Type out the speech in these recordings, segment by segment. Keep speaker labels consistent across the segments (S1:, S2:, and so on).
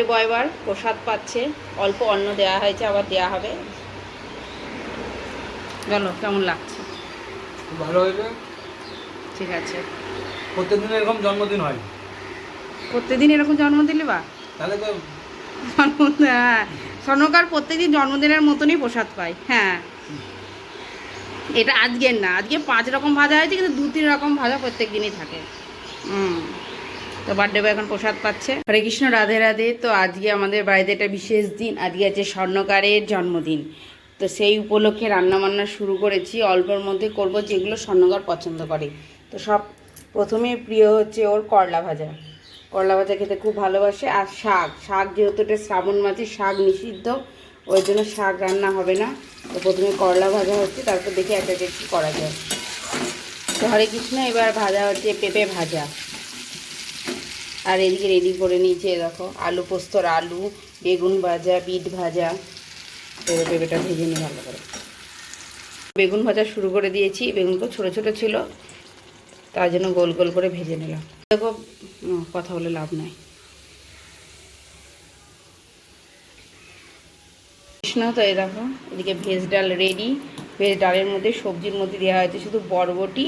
S1: এবার প্রসাদ পাচ্ছে। অল্প অন্ন দেওয়া হয়েছে আবার দেওয়া হবে। চলো কেমন লাগছে?
S2: ভালো হয়েছে।
S1: ঠিক আছে।
S2: প্রত্যেকদিন এরকম জন্মদিন হয়।
S1: প্রত্যেকদিন এরকম জন্ম দিলে বা?
S2: তাহলে তো
S1: জন্মদিন হ্যাঁ। স্বর্ণকার প্রত্যেকদিন জন্মদিনের মতনই প্রসাদ পায় হ্যাঁ। এটা আজকের না আজকে পাঁচ রকম ভাজা হয়েছে কিন্তু দু তিন রকম ভাজা প্রত্যেক দিনই থাকে। হুম। তো বার্থডে এখন প্রসাদ পাচ্ছে। হরে কৃষ্ণ, রাধে রাধে। তো আজকে আমাদের বাড়িতে একটা বিশেষ দিন, আজকে আছে স্বর্ণকারের জন্মদিন। তো সেই উপলক্ষে রান্না বান্না শুরু করেছি, অল্পের মধ্যে করব যেগুলো স্বর্ণকার পছন্দ করে। তো সব প্রথমে প্রিয় হচ্ছে ওর করলা ভাজা। করলা ভাজা খেতে খুব ভালোবাসে। আর শাক শাক যেহেতু এটা শ্রাবণ মাসে শাক নিষিদ্ধ, ওই জন্য শাক রান্না হবে না। তো প্রথমে করলা ভাজা হচ্ছে, তারপর দেখি একটা কী করা যায়। তো হরে কৃষ্ণ, এবার ভাজা হচ্ছে পেঁপে ভাজা। আর এদিকে রেডি করে নিয়েছে এ দেখো, আলু পোস্তর আলু, বেগুন ভাজা, বিট ভাজা। এবার পেঁপেটা ভেজে নিই ভালো করে। বেগুন ভাজা শুরু করে দিয়েছি বেগুনগুলো ছোটো ছোটো ছিল, তার জন্য গোল গোল করে ভেজে নিলাম। দেখো কথা বলে লাভ নাই। তো এই দেখো, এদিকে ভেজ ডাল রেডি ভেজ ডালের মধ্যে সবজির মধ্যে দেওয়া হয়েছে শুধু বরবটি,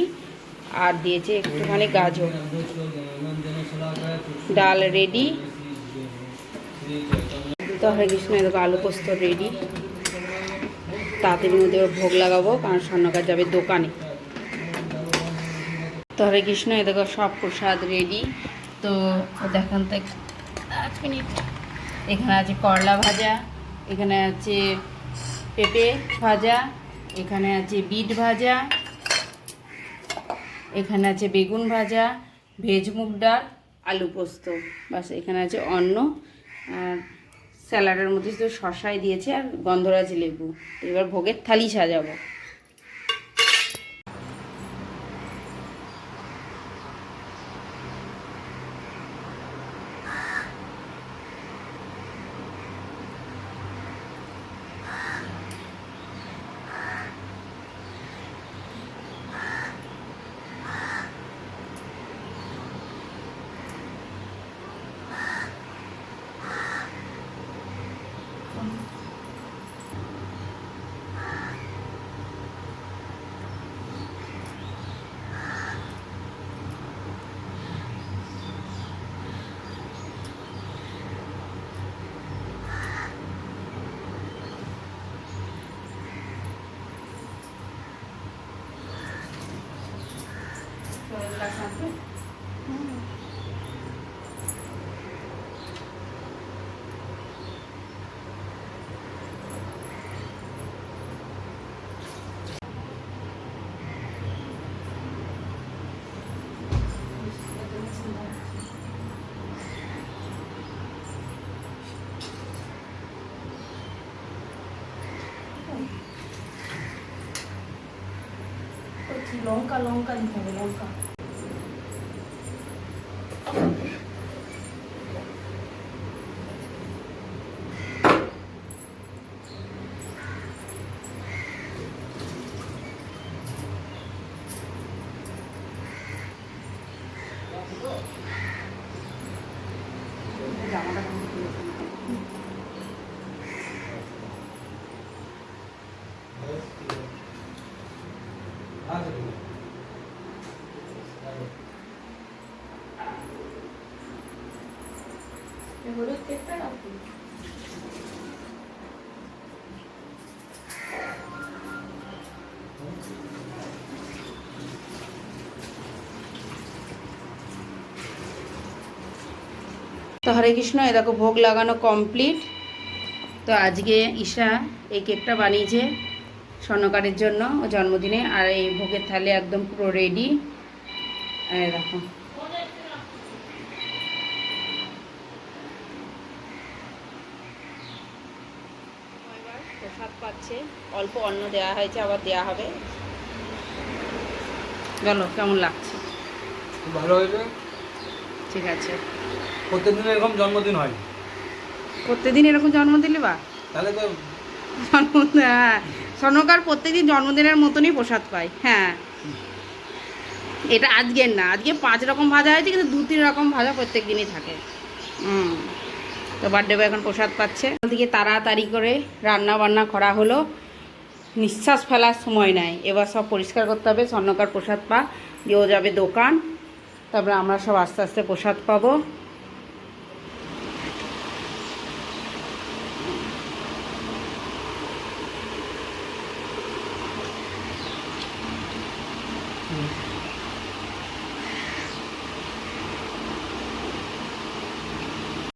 S1: আর দিয়েছে একটুখানি গাজর। ডাল রেডি। তো হরে কৃষ্ণ দেখো আলু পোস্ত রেডি। তাড়াতাড়ির মধ্যে ভোগ লাগাবো, কারণ স্বর্ণকার যাবে দোকানে। তো হরে কৃষ্ণ, এ দেখো সব প্রসাদ রেডি। তো দেখান তো এখানে আছে করলা ভাজা, এখানে আছে পেঁপে ভাজা, এখানে আছে বিট ভাজা, এখানে আছে বেগুন ভাজা ভেজ মুগ ডাল। আলু পোস্ত। বাস, এখানে আছে অন্ন আর স্যালাডের মধ্যে শুধু শশাই দিয়েছে আর গন্ধরাজ লেবু। এবার ভোগের থালি সাজাবো।
S3: লঙ্কা লঙ্কা দিতে হবে লঙ্কা হলুদ কেকটা রাখুন
S1: তো হরে কৃষ্ণ এ দেখো ভোগ লাগানো কমপ্লিট তো আজকে ঈশা এই কেকটা বানিয়েছে স্বর্ণকারের জন্য ও জন্মদিনে আর এই ভোগের থালে একদম পুরো রেডি এই দেখো। প্রসাদ পাচ্ছে। অল্প অন্ন দেওয়া হয়েছে আবার দেওয়া হবে। চলো কেমন লাগছে?
S2: ভালো হয়েছে?
S1: ঠিক আছে।
S2: প্রত্যেকদিন এরকম জন্মদিন হয়?
S1: প্রত্যেকদিন এরকম জন্মদিন বা
S2: তাহলে তো
S1: জন্মদিন হ্যাঁ। স্বর্ণকার প্রত্যেকদিন জন্মদিনের মতনই প্রসাদ পায় হ্যাঁ। এটা আজকের না আজকে পাঁচ রকম ভাজা হয়েছে কিন্তু দু তিন রকম ভাজা প্রত্যেক দিনই থাকে। হুম। তো বার্থডে বয় এখন প্রসাদ পাচ্ছে। দিকে তাড়াতাড়ি করে রান্না বান্না করা হলো। নিঃশ্বাস ফেলার সময় নাই। এবার সব পরিষ্কার করতে হবে স্বর্ণকার প্রসাদ পা দিয়েও যাবে দোকান। তারপরে আমরা সব আস্তে আস্তে প্রসাদ পাবো।